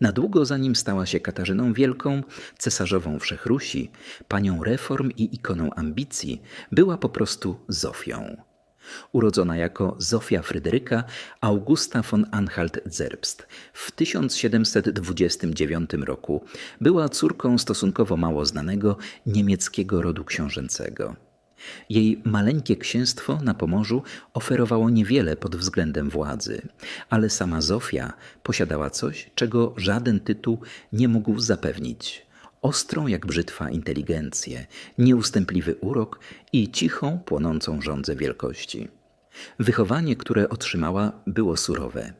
Na długo zanim stała się Katarzyną Wielką, cesarzową Wszechrusi, panią reform i ikoną ambicji, była po prostu Zofią. Urodzona jako Zofia Fryderyka Augusta von Anhalt-Zerbst w 1729 roku, była córką stosunkowo mało znanego niemieckiego rodu książęcego. Jej maleńkie księstwo na Pomorzu oferowało niewiele pod względem władzy, ale sama Zofia posiadała coś, czego żaden tytuł nie mógł zapewnić. Ostrą jak brzytwa inteligencję, nieustępliwy urok i cichą, płonącą żądzę wielkości. Wychowanie, które otrzymała, było surowe.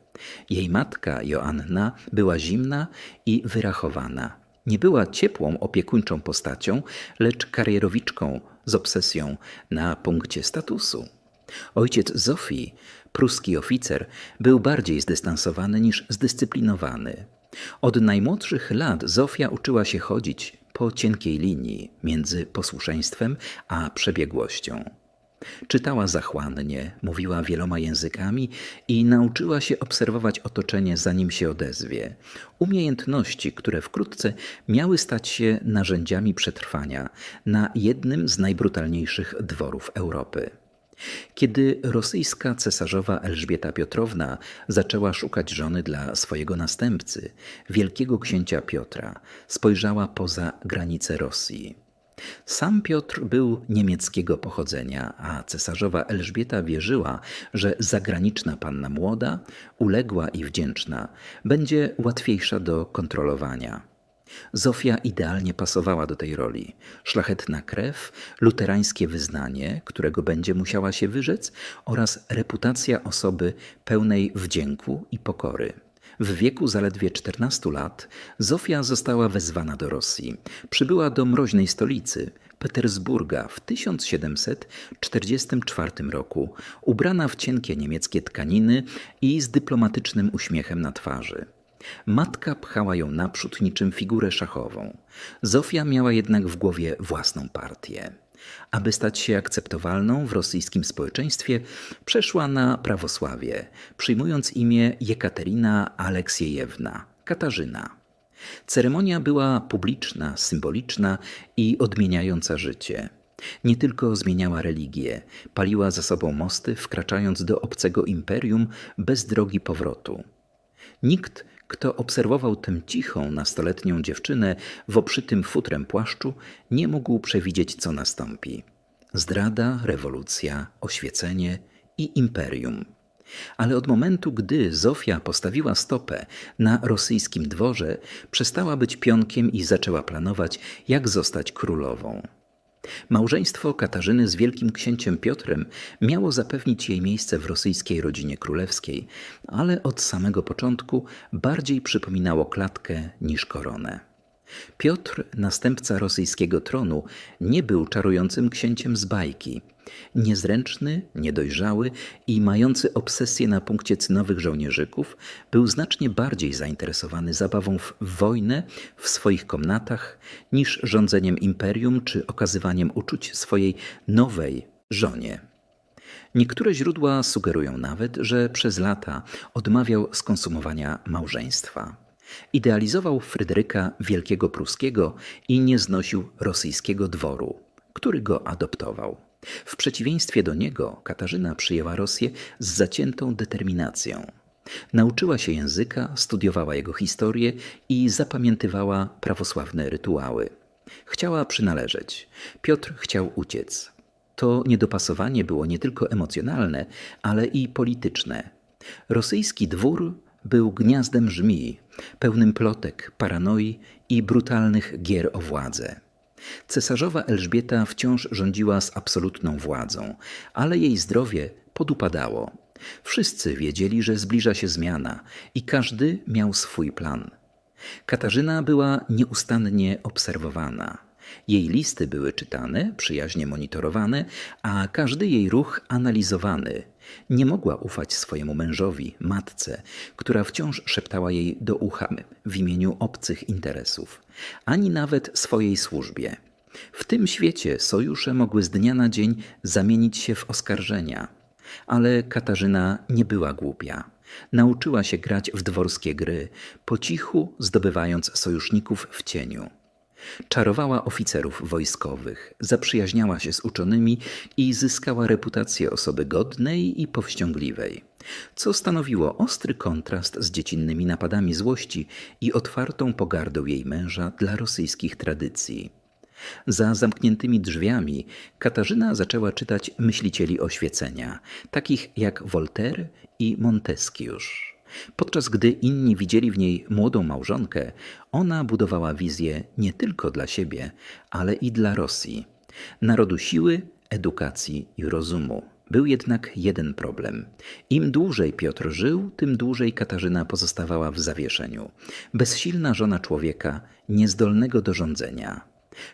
Jej matka, Joanna, była zimna i wyrachowana. Nie była ciepłą, opiekuńczą postacią, lecz karierowiczką z obsesją na punkcie statusu. Ojciec Zofii, pruski oficer, był bardziej zdystansowany niż zdyscyplinowany. Od najmłodszych lat Zofia uczyła się chodzić po cienkiej linii między posłuszeństwem a przebiegłością. Czytała zachłannie, mówiła wieloma językami i nauczyła się obserwować otoczenie, zanim się odezwie. Umiejętności, które wkrótce miały stać się narzędziami przetrwania na jednym z najbrutalniejszych dworów Europy. Kiedy rosyjska cesarzowa Elżbieta Piotrowna zaczęła szukać żony dla swojego następcy, wielkiego księcia Piotra, spojrzała poza granice Rosji. Sam Piotr był niemieckiego pochodzenia, a cesarzowa Elżbieta wierzyła, że zagraniczna panna młoda, uległa i wdzięczna, będzie łatwiejsza do kontrolowania. Zofia idealnie pasowała do tej roli. Szlachetna krew, luterańskie wyznanie, którego będzie musiała się wyrzec, oraz reputacja osoby pełnej wdzięku i pokory. W wieku zaledwie 14 lat Zofia została wezwana do Rosji. Przybyła do mroźnej stolicy, Petersburga w 1744 roku, ubrana w cienkie niemieckie tkaniny i z dyplomatycznym uśmiechem na twarzy. Matka pchała ją naprzód niczym figurę szachową. Zofia miała jednak w głowie własną partię. Aby stać się akceptowalną w rosyjskim społeczeństwie, przeszła na prawosławie, przyjmując imię Jekaterina Aleksiejewna, Katarzyna. Ceremonia była publiczna, symboliczna i odmieniająca życie. Nie tylko zmieniała religię, paliła za sobą mosty, wkraczając do obcego imperium bez drogi powrotu. Nikt kto obserwował tę cichą, nastoletnią dziewczynę w obszytym futrem płaszczu, nie mógł przewidzieć, co nastąpi. Zdrada, rewolucja, oświecenie i imperium. Ale od momentu, gdy Zofia postawiła stopę na rosyjskim dworze, przestała być pionkiem i zaczęła planować, jak zostać królową. Małżeństwo Katarzyny z wielkim księciem Piotrem miało zapewnić jej miejsce w rosyjskiej rodzinie królewskiej, ale od samego początku bardziej przypominało klatkę niż koronę. Piotr, następca rosyjskiego tronu, nie był czarującym księciem z bajki. Niezręczny, niedojrzały i mający obsesję na punkcie cynowych żołnierzyków, był znacznie bardziej zainteresowany zabawą w wojnę w swoich komnatach niż rządzeniem imperium czy okazywaniem uczuć swojej nowej żonie. Niektóre źródła sugerują nawet, że przez lata odmawiał skonsumowania małżeństwa. Idealizował Fryderyka Wielkiego Pruskiego i nie znosił rosyjskiego dworu, który go adoptował. W przeciwieństwie do niego Katarzyna przyjęła Rosję z zaciętą determinacją. Nauczyła się języka, studiowała jego historię i zapamiętywała prawosławne rytuały. Chciała przynależeć. Piotr chciał uciec. To niedopasowanie było nie tylko emocjonalne, ale i polityczne. Rosyjski dwór był gniazdem żmii, pełnym plotek, paranoi i brutalnych gier o władzę. Cesarzowa Elżbieta wciąż rządziła z absolutną władzą, ale jej zdrowie podupadało. Wszyscy wiedzieli, że zbliża się zmiana i każdy miał swój plan. Katarzyna była nieustannie obserwowana. Jej listy były czytane, przyjaźnie monitorowane, a każdy jej ruch analizowany. Nie mogła ufać swojemu mężowi, matce, która wciąż szeptała jej do ucha w imieniu obcych interesów, ani nawet swojej służbie. W tym świecie sojusze mogły z dnia na dzień zamienić się w oskarżenia. Ale Katarzyna nie była głupia. Nauczyła się grać w dworskie gry, po cichu zdobywając sojuszników w cieniu. Czarowała oficerów wojskowych, zaprzyjaźniała się z uczonymi i zyskała reputację osoby godnej i powściągliwej, co stanowiło ostry kontrast z dziecinnymi napadami złości i otwartą pogardą jej męża dla rosyjskich tradycji. Za zamkniętymi drzwiami Katarzyna zaczęła czytać myślicieli oświecenia, takich jak Voltaire i Montesquieu. Podczas gdy inni widzieli w niej młodą małżonkę, ona budowała wizję nie tylko dla siebie, ale i dla Rosji narodu siły, edukacji i rozumu. Był jednak jeden problem. Im dłużej Piotr żył, tym dłużej Katarzyna pozostawała w zawieszeniu. Bezsilna żona człowieka, niezdolnego do rządzenia.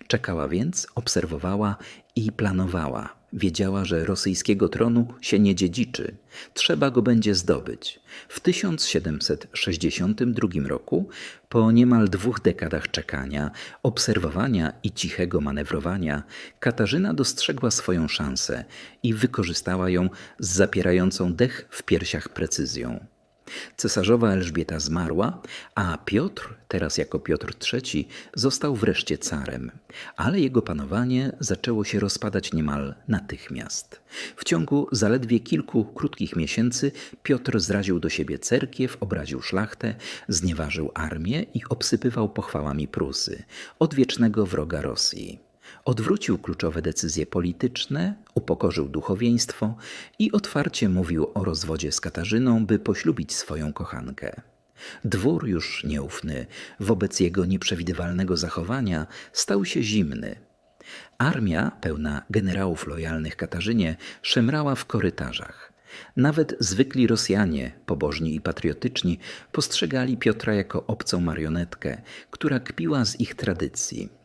Czekała więc, obserwowała i planowała. Wiedziała, że rosyjskiego tronu się nie dziedziczy. Trzeba go będzie zdobyć. W 1762 roku, po niemal dwóch dekadach czekania, obserwowania i cichego manewrowania, Katarzyna dostrzegła swoją szansę i wykorzystała ją z zapierającą dech w piersiach precyzją. Cesarzowa Elżbieta zmarła, a Piotr, teraz jako Piotr III, został wreszcie carem, ale jego panowanie zaczęło się rozpadać niemal natychmiast. W ciągu zaledwie kilku krótkich miesięcy Piotr zraził do siebie cerkiew, obraził szlachtę, znieważył armię i obsypywał pochwałami Prusy, odwiecznego wroga Rosji. Odwrócił kluczowe decyzje polityczne, upokorzył duchowieństwo i otwarcie mówił o rozwodzie z Katarzyną, by poślubić swoją kochankę. Dwór już nieufny wobec jego nieprzewidywalnego zachowania stał się zimny. Armia, pełna generałów lojalnych Katarzynie, szemrała w korytarzach. Nawet zwykli Rosjanie, pobożni i patriotyczni, postrzegali Piotra jako obcą marionetkę, która kpiła z ich tradycji.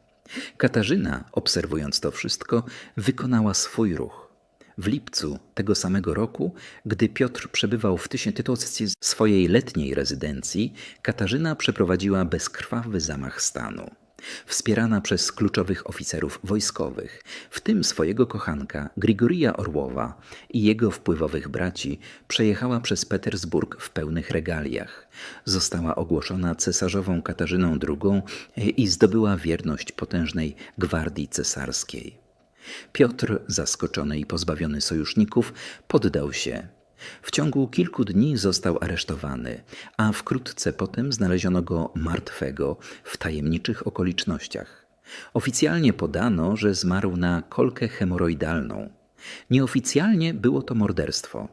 Katarzyna, obserwując to wszystko, wykonała swój ruch. W lipcu tego samego roku, gdy Piotr przebywał w tysięcytoccie swojej letniej rezydencji, Katarzyna przeprowadziła bezkrwawy zamach stanu. Wspierana przez kluczowych oficerów wojskowych, w tym swojego kochanka Grigorija Orłowa i jego wpływowych braci, przejechała przez Petersburg w pełnych regaliach. Została ogłoszona cesarzową Katarzyną II i zdobyła wierność potężnej gwardii cesarskiej. Piotr, zaskoczony i pozbawiony sojuszników, poddał się. W ciągu kilku dni został aresztowany, a wkrótce potem znaleziono go martwego w tajemniczych okolicznościach. Oficjalnie podano, że zmarł na kolkę hemoroidalną. Nieoficjalnie było to morderstwo.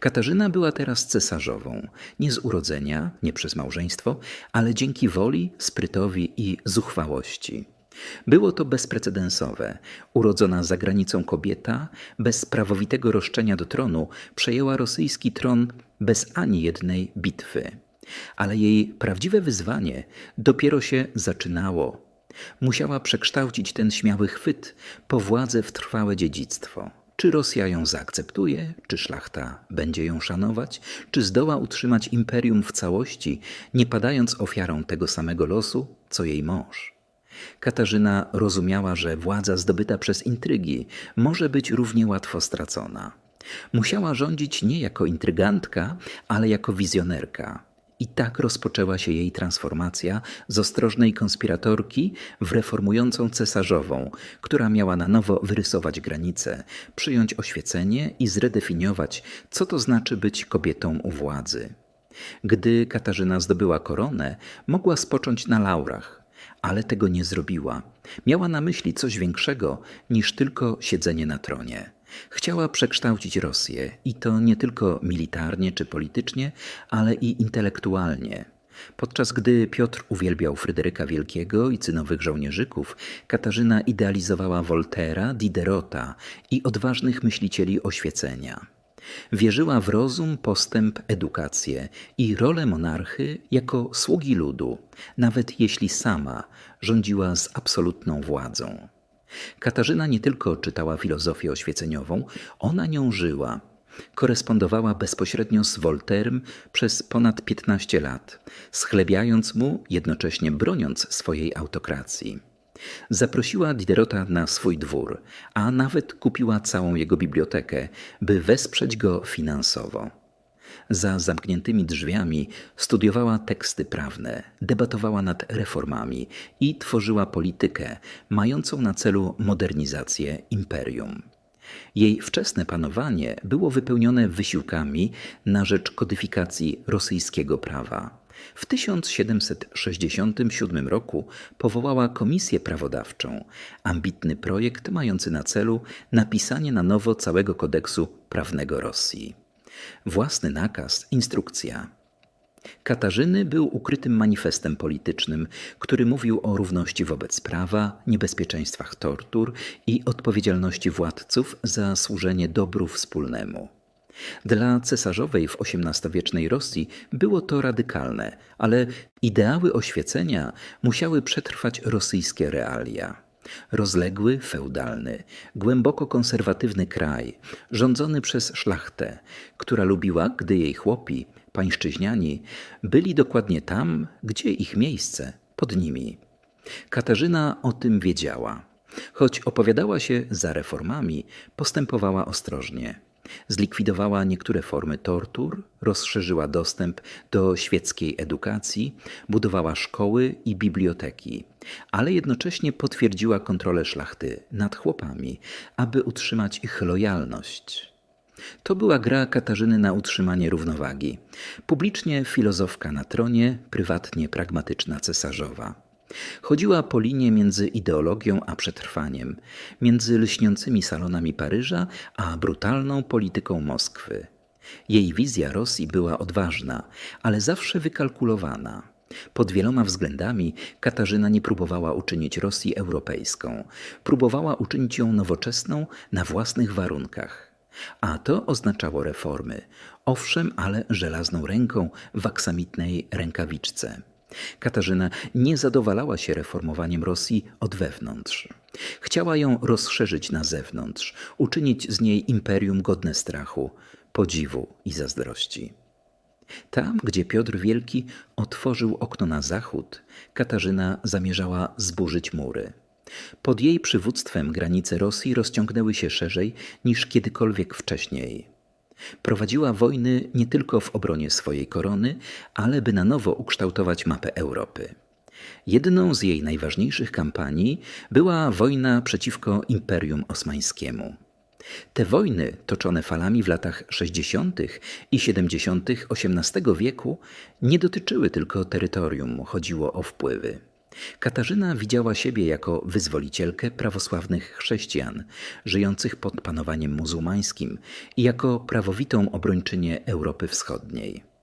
Katarzyna była teraz cesarzową, nie z urodzenia, nie przez małżeństwo, ale dzięki woli, sprytowi i zuchwałości. Było to bezprecedensowe. Urodzona za granicą kobieta, bez prawowitego roszczenia do tronu, przejęła rosyjski tron bez ani jednej bitwy. Ale jej prawdziwe wyzwanie dopiero się zaczynało. Musiała przekształcić ten śmiały chwyt po władzę w trwałe dziedzictwo. Czy Rosja ją zaakceptuje, czy szlachta będzie ją szanować, czy zdoła utrzymać imperium w całości, nie padając ofiarą tego samego losu, co jej mąż? Katarzyna rozumiała, że władza zdobyta przez intrygi może być równie łatwo stracona. Musiała rządzić nie jako intrygantka, ale jako wizjonerka. I tak rozpoczęła się jej transformacja z ostrożnej konspiratorki w reformującą cesarzową, która miała na nowo wyrysować granice, przyjąć oświecenie i zredefiniować, co to znaczy być kobietą u władzy. Gdy Katarzyna zdobyła koronę, mogła spocząć na laurach, ale tego nie zrobiła. Miała na myśli coś większego niż tylko siedzenie na tronie. Chciała przekształcić Rosję i to nie tylko militarnie czy politycznie, ale i intelektualnie. Podczas gdy Piotr uwielbiał Fryderyka Wielkiego i cynowych żołnierzyków, Katarzyna idealizowała Voltera, Diderota i odważnych myślicieli oświecenia. Wierzyła w rozum, postęp, edukację i rolę monarchy jako sługi ludu, nawet jeśli sama rządziła z absolutną władzą. Katarzyna nie tylko czytała filozofię oświeceniową, ona nią żyła. Korespondowała bezpośrednio z Voltairem przez ponad 15 lat, schlebiając mu, jednocześnie broniąc swojej autokracji. Zaprosiła Diderota na swój dwór, a nawet kupiła całą jego bibliotekę, by wesprzeć go finansowo. Za zamkniętymi drzwiami studiowała teksty prawne, debatowała nad reformami i tworzyła politykę mającą na celu modernizację imperium. Jej wczesne panowanie było wypełnione wysiłkami na rzecz kodyfikacji rosyjskiego prawa. W 1767 roku powołała Komisję Prawodawczą, ambitny projekt mający na celu napisanie na nowo całego kodeksu prawnego Rosji. Własny nakaz, instrukcja. Katarzyny był ukrytym manifestem politycznym, który mówił o równości wobec prawa, niebezpieczeństwach tortur i odpowiedzialności władców za służenie dobru wspólnemu. Dla cesarzowej w XVIII-wiecznej Rosji było to radykalne, ale ideały oświecenia musiały przetrwać rosyjskie realia. Rozległy, feudalny, głęboko konserwatywny kraj, rządzony przez szlachtę, która lubiła, gdy jej chłopi, pańszczyźniani, byli dokładnie tam, gdzie ich miejsce, pod nimi. Katarzyna o tym wiedziała. Choć opowiadała się za reformami, postępowała ostrożnie. Zlikwidowała niektóre formy tortur, rozszerzyła dostęp do świeckiej edukacji, budowała szkoły i biblioteki, ale jednocześnie potwierdziła kontrolę szlachty nad chłopami, aby utrzymać ich lojalność. To była gra Katarzyny na utrzymanie równowagi. Publicznie filozofka na tronie, prywatnie pragmatyczna cesarzowa. Chodziła po linie między ideologią a przetrwaniem, między lśniącymi salonami Paryża a brutalną polityką Moskwy. Jej wizja Rosji była odważna, ale zawsze wykalkulowana. Pod wieloma względami Katarzyna nie próbowała uczynić Rosji europejską, próbowała uczynić ją nowoczesną na własnych warunkach. A to oznaczało reformy, owszem, ale żelazną ręką w aksamitnej rękawiczce. Katarzyna nie zadowalała się reformowaniem Rosji od wewnątrz. Chciała ją rozszerzyć na zewnątrz, uczynić z niej imperium godne strachu, podziwu i zazdrości. Tam, gdzie Piotr Wielki otworzył okno na zachód, Katarzyna zamierzała zburzyć mury. Pod jej przywództwem granice Rosji rozciągnęły się szerzej niż kiedykolwiek wcześniej. Prowadziła wojny nie tylko w obronie swojej korony, ale by na nowo ukształtować mapę Europy. Jedną z jej najważniejszych kampanii była wojna przeciwko Imperium Osmańskiemu. Te wojny, toczone falami w latach 60. i 70. XVIII wieku, nie dotyczyły tylko terytorium, chodziło o wpływy. Katarzyna widziała siebie jako wyzwolicielkę prawosławnych chrześcijan, żyjących pod panowaniem muzułmańskim i jako prawowitą obrończynię Europy Wschodniej.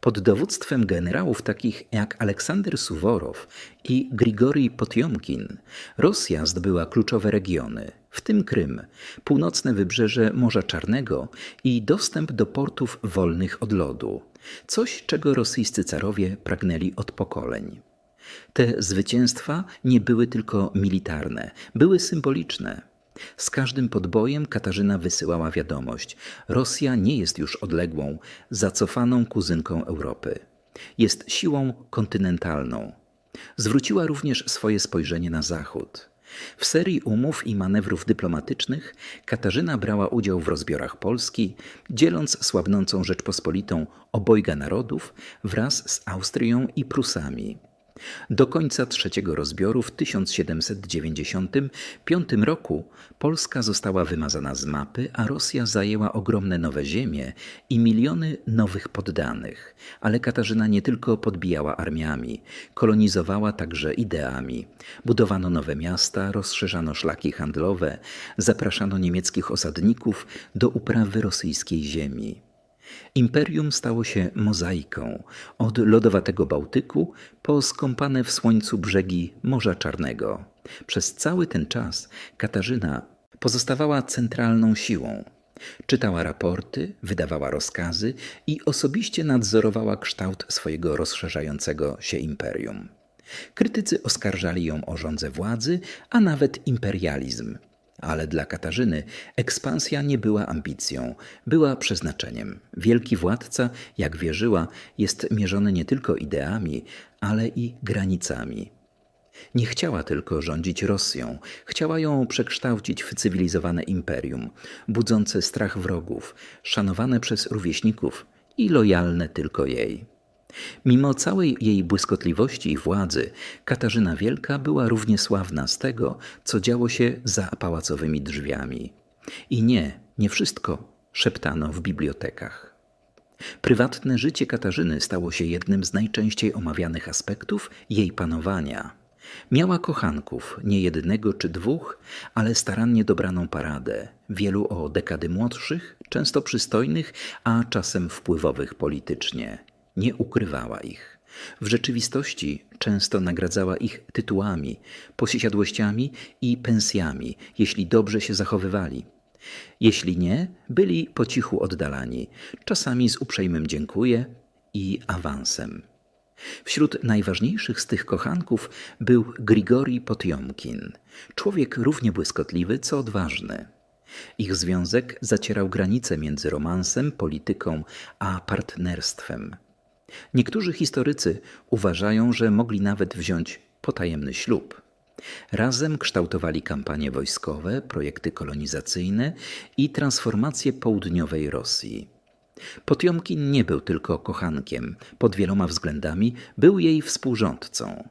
Pod dowództwem generałów takich jak Aleksander Suworow i Grigori Potjomkin Rosja zdobyła kluczowe regiony, w tym Krym, północne wybrzeże Morza Czarnego i dostęp do portów wolnych od lodu, coś czego rosyjscy carowie pragnęli od pokoleń. Te zwycięstwa nie były tylko militarne, były symboliczne. Z każdym podbojem Katarzyna wysyłała wiadomość: Rosja nie jest już odległą, zacofaną kuzynką Europy. Jest siłą kontynentalną. Zwróciła również swoje spojrzenie na Zachód. W serii umów i manewrów dyplomatycznych Katarzyna brała udział w rozbiorach Polski, dzieląc słabnącą Rzeczpospolitą obojga narodów wraz z Austrią i Prusami. Do końca trzeciego rozbioru w 1795 roku Polska została wymazana z mapy, a Rosja zajęła ogromne nowe ziemie i miliony nowych poddanych. Ale Katarzyna nie tylko podbijała armiami, kolonizowała także ideami. Budowano nowe miasta, rozszerzano szlaki handlowe, zapraszano niemieckich osadników do uprawy rosyjskiej ziemi. Imperium stało się mozaiką od lodowatego Bałtyku po skąpane w słońcu brzegi Morza Czarnego. Przez cały ten czas Katarzyna pozostawała centralną siłą. Czytała raporty, wydawała rozkazy i osobiście nadzorowała kształt swojego rozszerzającego się imperium. Krytycy oskarżali ją o rządzę władzy, a nawet imperializm. Ale dla Katarzyny ekspansja nie była ambicją, była przeznaczeniem. Wielki władca, jak wierzyła, jest mierzony nie tylko ideami, ale i granicami. Nie chciała tylko rządzić Rosją, chciała ją przekształcić w cywilizowane imperium, budzące strach wrogów, szanowane przez rówieśników i lojalne tylko jej. Mimo całej jej błyskotliwości i władzy, Katarzyna Wielka była równie sławna z tego, co działo się za pałacowymi drzwiami. I nie, nie wszystko szeptano w bibliotekach. Prywatne życie Katarzyny stało się jednym z najczęściej omawianych aspektów jej panowania. Miała kochanków, nie jednego czy dwóch, ale starannie dobraną paradę, wielu o dekady młodszych, często przystojnych, a czasem wpływowych politycznie. Nie ukrywała ich. W rzeczywistości często nagradzała ich tytułami, posiadłościami i pensjami, jeśli dobrze się zachowywali. Jeśli nie, byli po cichu oddalani, czasami z uprzejmym dziękuję i awansem. Wśród najważniejszych z tych kochanków był Grigori Potiomkin, człowiek równie błyskotliwy, co odważny. Ich związek zacierał granice między romansem, polityką a partnerstwem. Niektórzy historycy uważają, że mogli nawet wziąć potajemny ślub. Razem kształtowali kampanie wojskowe, projekty kolonizacyjne i transformację południowej Rosji. Potiomkin nie był tylko kochankiem, pod wieloma względami był jej współrządcą.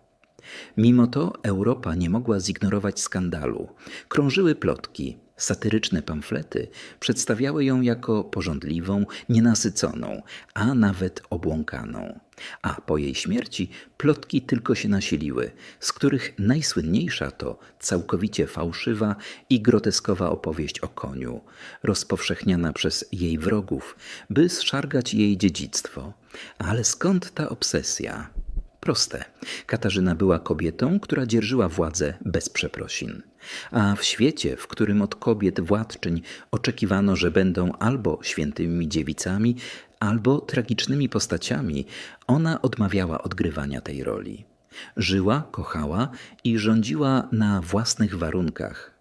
Mimo to Europa nie mogła zignorować skandalu. Krążyły plotki, satyryczne pamflety przedstawiały ją jako porządliwą, nienasyconą, a nawet obłąkaną. A po jej śmierci plotki tylko się nasiliły, z których najsłynniejsza to całkowicie fałszywa i groteskowa opowieść o koniu, rozpowszechniana przez jej wrogów, by zszargać jej dziedzictwo. Ale skąd ta obsesja? Proste. Katarzyna była kobietą, która dzierżyła władzę bez przeprosin. A w świecie, w którym od kobiet władczyń oczekiwano, że będą albo świętymi dziewicami, albo tragicznymi postaciami, ona odmawiała odgrywania tej roli. Żyła, kochała i rządziła na własnych warunkach,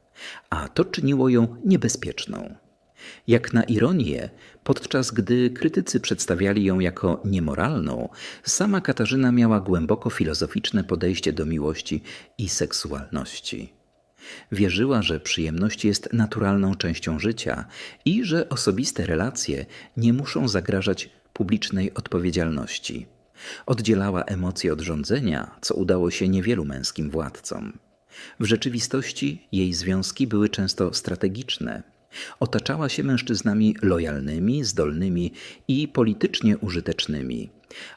a to czyniło ją niebezpieczną. Jak na ironię, podczas gdy krytycy przedstawiali ją jako niemoralną, sama Katarzyna miała głęboko filozoficzne podejście do miłości i seksualności. Wierzyła, że przyjemność jest naturalną częścią życia i że osobiste relacje nie muszą zagrażać publicznej odpowiedzialności. Oddzielała emocje od rządzenia, co udało się niewielu męskim władcom. W rzeczywistości jej związki były często strategiczne. Otaczała się mężczyznami lojalnymi, zdolnymi i politycznie użytecznymi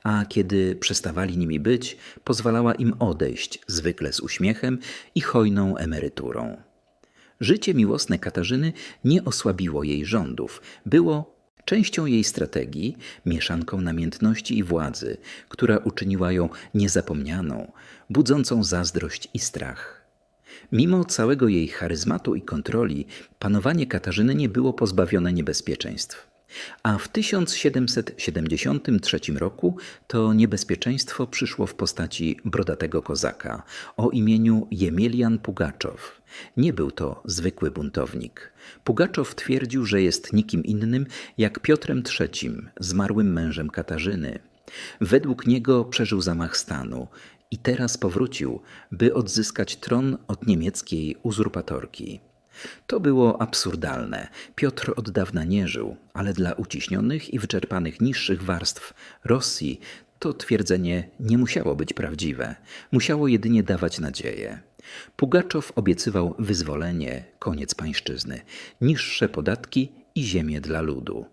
a kiedy przestawali nimi być, pozwalała im odejść, zwykle z uśmiechem i hojną emeryturą. Życie miłosne Katarzyny nie osłabiło jej rządów, było częścią jej strategii, mieszanką namiętności i władzy, która uczyniła ją niezapomnianą, budzącą zazdrość i strach. Mimo całego jej charyzmatu i kontroli, panowanie Katarzyny nie było pozbawione niebezpieczeństw. A w 1773 roku to niebezpieczeństwo przyszło w postaci brodatego kozaka o imieniu Jemelian Pugaczow. Nie był to zwykły buntownik. Pugaczow twierdził, że jest nikim innym jak Piotrem III, zmarłym mężem Katarzyny. Według niego przeżył zamach stanu i teraz powrócił, by odzyskać tron od niemieckiej uzurpatorki. To było absurdalne. Piotr od dawna nie żył, ale dla uciśnionych i wyczerpanych niższych warstw Rosji to twierdzenie nie musiało być prawdziwe, musiało jedynie dawać nadzieję. Pugaczow obiecywał wyzwolenie, koniec pańszczyzny, niższe podatki i ziemię dla ludu.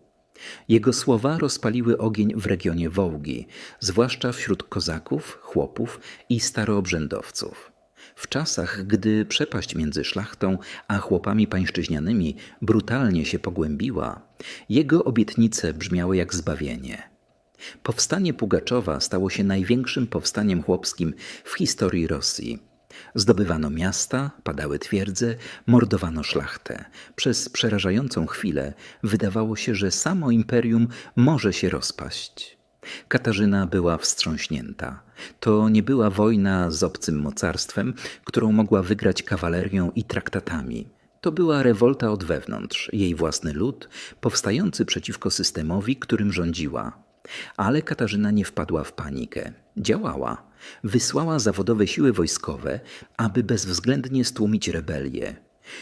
Jego słowa rozpaliły ogień w regionie Wołgi, zwłaszcza wśród kozaków, chłopów i staroobrzędowców. W czasach, gdy przepaść między szlachtą a chłopami pańszczyźnianymi brutalnie się pogłębiła, jego obietnice brzmiały jak zbawienie. Powstanie Pugaczowa stało się największym powstaniem chłopskim w historii Rosji. Zdobywano miasta, padały twierdze, mordowano szlachtę. Przez przerażającą chwilę wydawało się, że samo imperium może się rozpaść. Katarzyna była wstrząśnięta. To nie była wojna z obcym mocarstwem, którą mogła wygrać kawalerią i traktatami. To była rewolta od wewnątrz, jej własny lud, powstający przeciwko systemowi, którym rządziła. Ale Katarzyna nie wpadła w panikę. Działała. Wysłała zawodowe siły wojskowe, aby bezwzględnie stłumić rebelię.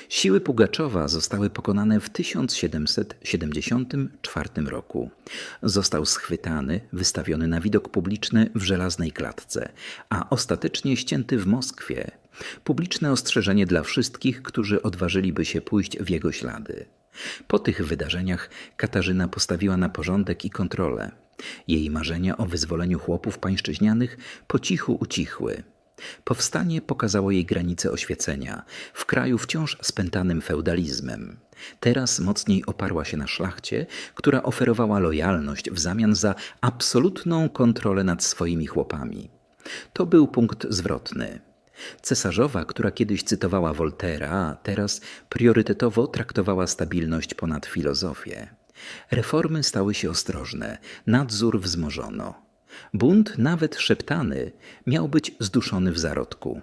Siły Pugaczowa zostały pokonane w 1774 roku. Został schwytany, wystawiony na widok publiczny w żelaznej klatce, a ostatecznie ścięty w Moskwie. Publiczne ostrzeżenie dla wszystkich, którzy odważyliby się pójść w jego ślady. Po tych wydarzeniach Katarzyna postawiła na porządek i kontrolę. Jej marzenia o wyzwoleniu chłopów pańszczyźnianych po cichu ucichły. Powstanie pokazało jej granice oświecenia, w kraju wciąż spętanym feudalizmem. Teraz mocniej oparła się na szlachcie, która oferowała lojalność w zamian za absolutną kontrolę nad swoimi chłopami. To był punkt zwrotny. Cesarzowa, która kiedyś cytowała Voltera, teraz priorytetowo traktowała stabilność ponad filozofię. Reformy stały się ostrożne, nadzór wzmożono. Bunt, nawet szeptany, miał być zduszony w zarodku.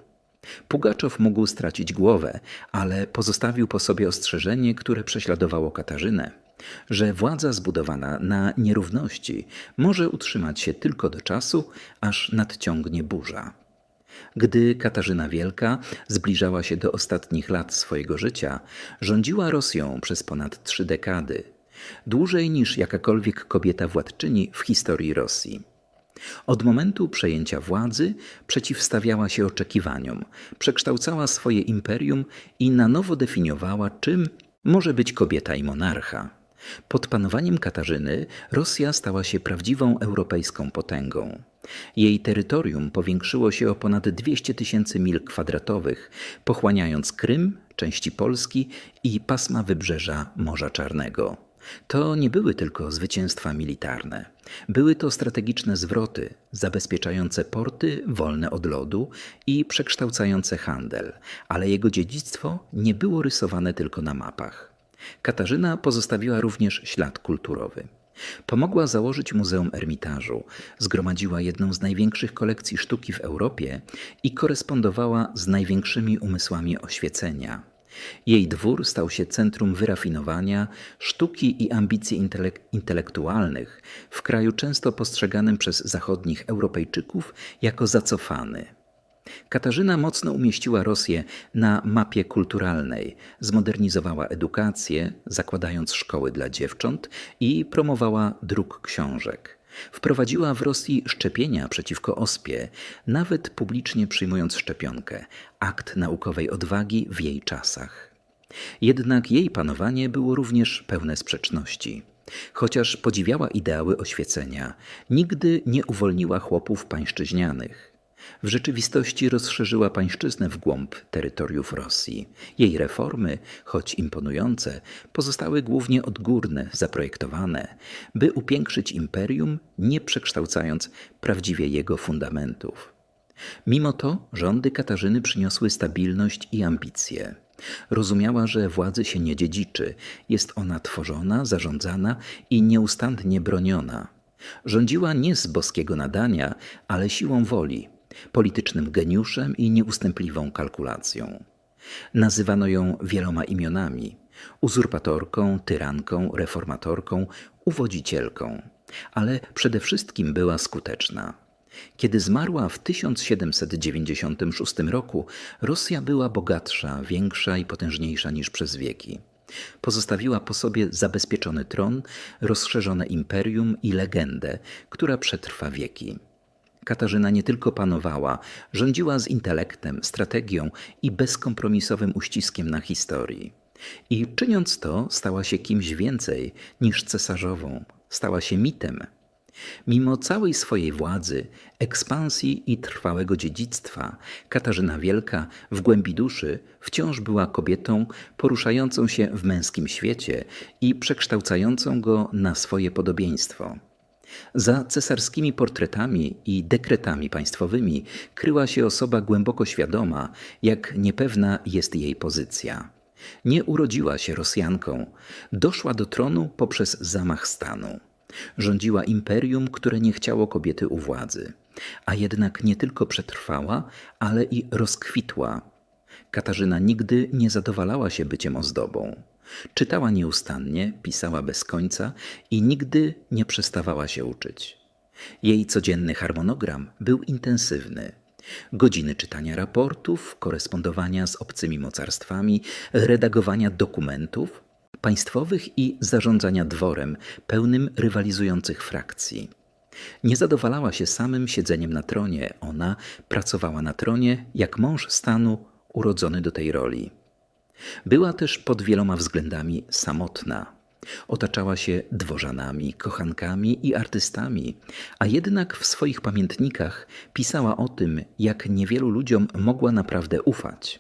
Pugaczow mógł stracić głowę, ale pozostawił po sobie ostrzeżenie, które prześladowało Katarzynę, że władza zbudowana na nierówności może utrzymać się tylko do czasu, aż nadciągnie burza. Gdy Katarzyna Wielka zbliżała się do ostatnich lat swojego życia, rządziła Rosją przez ponad trzy dekady, dłużej niż jakakolwiek kobieta władczyni w historii Rosji. Od momentu przejęcia władzy przeciwstawiała się oczekiwaniom, przekształcała swoje imperium i na nowo definiowała, czym może być kobieta i monarcha. Pod panowaniem Katarzyny Rosja stała się prawdziwą europejską potęgą. Jej terytorium powiększyło się o ponad 200 tysięcy mil kwadratowych, pochłaniając Krym, części Polski i pasma wybrzeża Morza Czarnego. To nie były tylko zwycięstwa militarne. Były to strategiczne zwroty, zabezpieczające porty wolne od lodu i przekształcające handel, ale jego dziedzictwo nie było rysowane tylko na mapach. Katarzyna pozostawiła również ślad kulturowy. Pomogła założyć Muzeum Ermitażu, zgromadziła jedną z największych kolekcji sztuki w Europie i korespondowała z największymi umysłami oświecenia. Jej dwór stał się centrum wyrafinowania, sztuki i ambicji intelek intelektualnych w kraju często postrzeganym przez zachodnich Europejczyków jako zacofany. Katarzyna mocno umieściła Rosję na mapie kulturalnej, zmodernizowała edukację, zakładając szkoły dla dziewcząt i promowała druk książek. Wprowadziła w Rosji szczepienia przeciwko ospie, nawet publicznie przyjmując szczepionkę, akt naukowej odwagi w jej czasach. Jednak jej panowanie było również pełne sprzeczności. Chociaż podziwiała ideały oświecenia, nigdy nie uwolniła chłopów pańszczyźnianych. W rzeczywistości rozszerzyła pańszczyznę w głąb terytoriów Rosji. Jej reformy, choć imponujące, pozostały głównie odgórne, zaprojektowane, by upiększyć imperium, nie przekształcając prawdziwie jego fundamentów. Mimo to rządy Katarzyny przyniosły stabilność i ambicje. Rozumiała, że władzy się nie dziedziczy, jest ona tworzona, zarządzana i nieustannie broniona. Rządziła nie z boskiego nadania, ale siłą woli, politycznym geniuszem i nieustępliwą kalkulacją. Nazywano ją wieloma imionami uzurpatorką, tyranką, reformatorką, uwodzicielką, ale przede wszystkim była skuteczna. Kiedy zmarła w 1796 roku, Rosja była bogatsza, większa i potężniejsza niż przez wieki. Pozostawiła po sobie zabezpieczony tron, rozszerzone imperium i legendę, która przetrwa wieki. Katarzyna nie tylko panowała, rządziła z intelektem, strategią i bezkompromisowym uściskiem na historii. I czyniąc to, stała się kimś więcej niż cesarzową, stała się mitem. Mimo całej swojej władzy, ekspansji i trwałego dziedzictwa, Katarzyna Wielka w głębi duszy wciąż była kobietą poruszającą się w męskim świecie i przekształcającą go na swoje podobieństwo. Za cesarskimi portretami i dekretami państwowymi kryła się osoba głęboko świadoma, jak niepewna jest jej pozycja. Nie urodziła się Rosjanką, doszła do tronu poprzez zamach stanu. Rządziła imperium, które nie chciało kobiety u władzy, a jednak nie tylko przetrwała, ale i rozkwitła. Katarzyna nigdy nie zadowalała się byciem ozdobą. Czytała nieustannie, pisała bez końca i nigdy nie przestawała się uczyć. Jej codzienny harmonogram był intensywny. Godziny czytania raportów, korespondowania z obcymi mocarstwami, redagowania dokumentów państwowych i zarządzania dworem pełnym rywalizujących frakcji. Nie zadowalała się samym siedzeniem na tronie, ona pracowała na tronie jak mąż stanu urodzony do tej roli. Była też pod wieloma względami samotna. Otaczała się dworzanami, kochankami i artystami, a jednak w swoich pamiętnikach pisała o tym, jak niewielu ludziom mogła naprawdę ufać.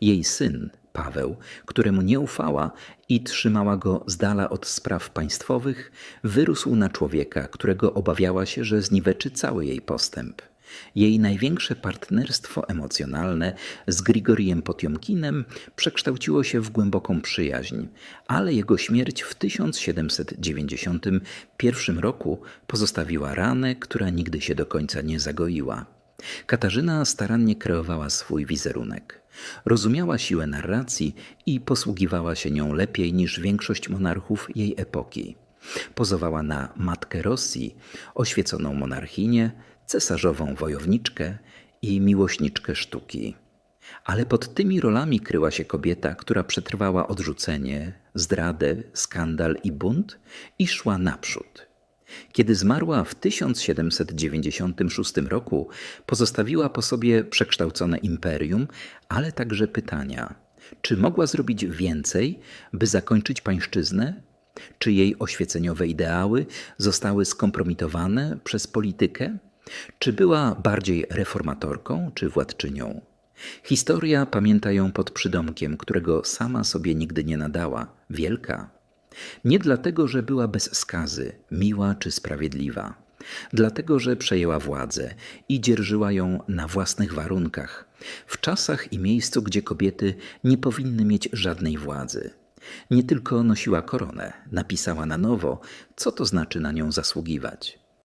Jej syn, Paweł, któremu nie ufała i trzymała go z dala od spraw państwowych, wyrósł na człowieka, którego obawiała się, że zniweczy cały jej postęp. Jej największe partnerstwo emocjonalne z Grigorijem Potiomkinem przekształciło się w głęboką przyjaźń, ale jego śmierć w 1791 roku pozostawiła ranę, która nigdy się do końca nie zagoiła. Katarzyna starannie kreowała swój wizerunek. Rozumiała siłę narracji i posługiwała się nią lepiej niż większość monarchów jej epoki. Pozowała na matkę Rosji, oświeconą monarchinię, cesarzową wojowniczkę i miłośniczkę sztuki. Ale pod tymi rolami kryła się kobieta, która przetrwała odrzucenie, zdradę, skandal i bunt i szła naprzód. Kiedy zmarła w 1796 roku, pozostawiła po sobie przekształcone imperium, ale także pytania: czy mogła zrobić więcej, by zakończyć pańszczyznę? Czy jej oświeceniowe ideały zostały skompromitowane przez politykę? Czy była bardziej reformatorką czy władczynią? Historia pamięta ją pod przydomkiem, którego sama sobie nigdy nie nadała wielka. Nie dlatego, że była bez skazy, miła czy sprawiedliwa. Dlatego, że przejęła władzę i dzierżyła ją na własnych warunkach, w czasach i miejscu, gdzie kobiety nie powinny mieć żadnej władzy. Nie tylko nosiła koronę, napisała na nowo, co to znaczy na nią zasługiwać.